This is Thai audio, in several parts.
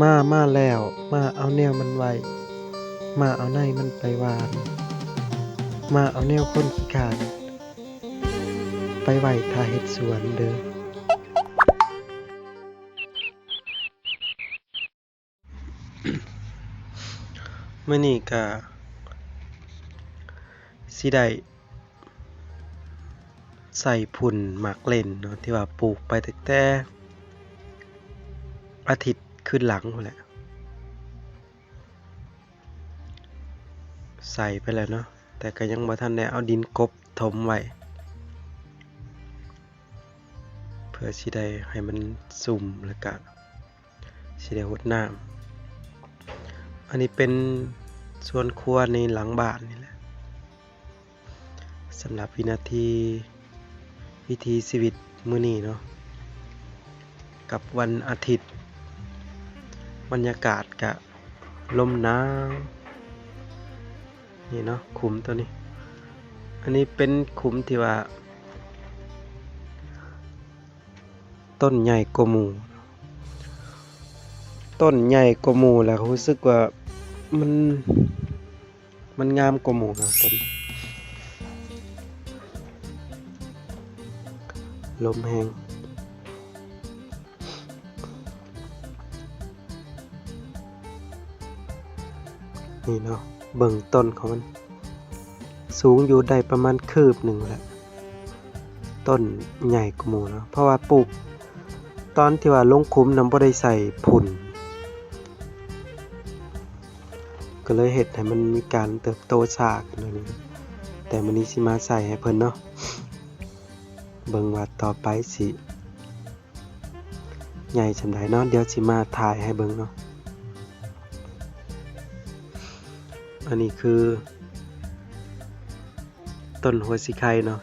มา มาแล้ว มาเอาแนวมันไว้ มาเอาในมันไปหวาน มาเอาแนวคนขี้ขาดไปไหวท่าเฮ็ดสวนเด้อมื้อนี้ก็สิได้ใส่พุ่นหมากเล่นเนาะที่ว่าปลูกไปแต่ อาทิตย์ขึ้นหลังแหละใส่ไปแล้วเนาะแต่ก็ยังบ่ทันได้เอาดินกบถมไว้เพื่อสิได้ให้มันสุ่มแล้วก็สิได้รดน้ำอันนี้เป็นส่วนครัวในหลังบ้านนี่แหละสำหรับวินาทีวิธีชีวิตมื้อนี้เนาะกับวันอาทิตย์ บรรยากาศกะลมหนาวนี่เนาะขุมตัวนี้ อันนี้เป็นขุมที่ว่า ต้นใหญ่กมู ต้นใหญ่กว่าหมู่แล้วรู้สึกว่ามันมันงามกว่าหมู่เนาะต้นลมแห้ง นี่เนาะเบิ่งต้นของมัน สูงอยู่ได้ประมาณคืบหนึ่งแหละต้นใหญ่กว่าหมูเนาะเพราะว่าปลูก ตอนที่ว่าลงคุ้มน้ำบ่ได้ใส่ผุ่น ก็เลยเห็ดให้มันมีการเติบโตช้าขึ้นหน่อยนึงแต่มื้อนี้สิมาใส่ให้เพิ่นเนาะเบิ่งว่าต่อไปสิ ใหญ่ชำใดเนาะเดี๋ยวสิมาถ่ายให้เบิ่งเนาะ อันนี้คือ ต้นหัวสิไข่เนาะ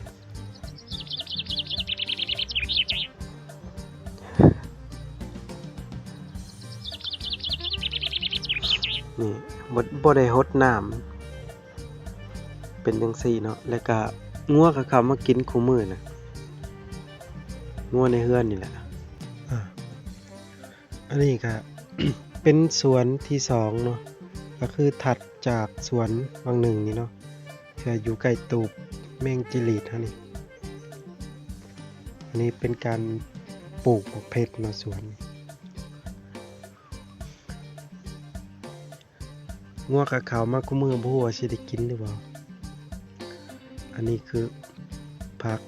นี่บ่บ่ได้รดน้ำเป็นจังซี่เนาะแล้วก็งัวก็เข้ามากินคู่มือนะงัวในเฮือนนี่แหละอ่าอันนี้ก็เป็นสวนที่สองเนาะ ก็คือถัดจากสวนวังหนึ่งนี่เนาะที่ว่าอยู่ใกล้ตูบแมงจิลีดฮะนี่อันนี้เป็นการปลูกบักเพชรเนาสวนงัวกับเขาวมาคุมือบ่ฮู้ว่าสิได้กินหรือเปล่า อันนี้คือผัก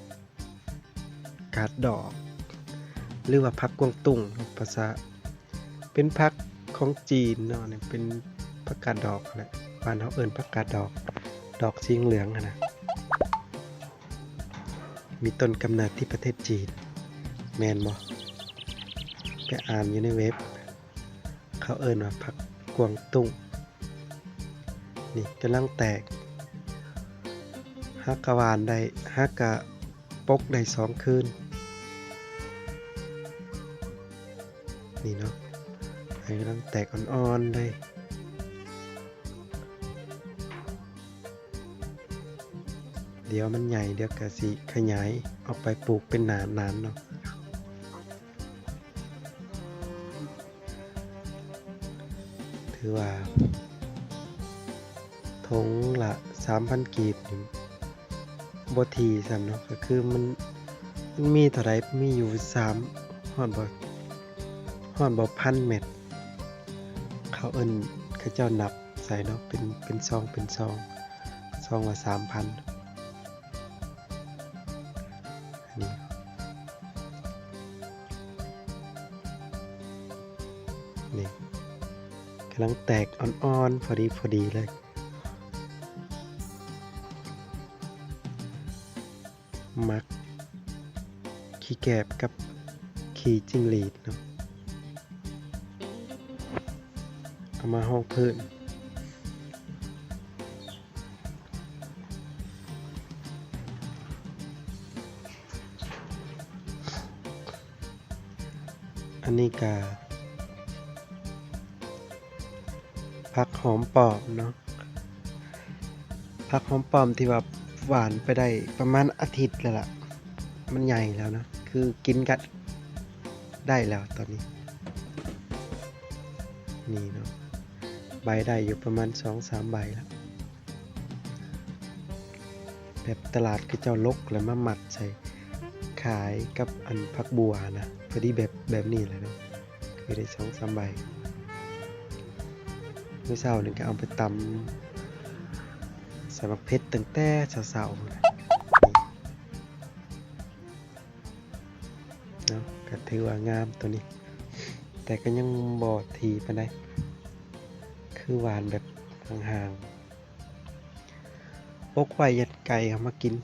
กาดดอก หรือว่าผักกวางตุ้งภาษา เป็นผักของจีนเนาะเนี่ยเป็น ผักกาดดอกแหละบ้านเขาเอิ้นผักกาดดอก ดอกสีเหลืองนะมีต้นกำเนิดที่ประเทศจีน แมนบ่ไปอ่านอยู่ในเว็บ เขาเอิ้นว่าผักกวางตุ้ง นี่กำลังแตกฮักกะวานได้ฮักกะปกได้สองคืน นี่เนาะไอ้กำลังแตกอ่อนๆได้ เดี๋ยวมันใหญ่เดี๋ยวกะสิขยายออกไปปลูกเป็นหนานๆเนาะถือว่าทงละ3,000กีบนี่บทีซ้ํเนาะก็คือมันมันมีเท่าใดมีอยู่3ฮอดบ่ฮอดบ่พันเม็ดเขาเอิ้นเขาเจ้านับใส่เนาะเป็นเป็นซองเป็นซองซองละ3,000อัน นี่กำลังแตกอ่อนๆ พอดีพอดีเลยมัก ขี้แกบกับขี้จิ้งหรีดเนาะเอามาห้องพื้น อันนี้กาผักหอมปอมเนาะผักหอมปอมที่ว่าหวานไปได้ประมาณอาทิตย์แล้วล่ะ มันใหญ่แล้วนะ คือกินกันได้แล้วตอนนี้ นี่เนาะ ใบได้อยู่ประมาณสองสามใบแล้ว แบบตลาดคือเจ้าลกแล้วมาหมัดใส่ ขายกับอันพักบัวนะพอดีแบบแบบนี้เลยเนาะคือได้สองสามใบเมื่อเช้านี่ก็เอาไปตำใส่มะเพชรตั้งแต่เช้าๆนะเนาะก็ถือว่างามตัวนี้ แต่ก็ยังบอดทีไปานใดคือหวานแบบห่างๆอกไว้ยัดไก่เอามากิน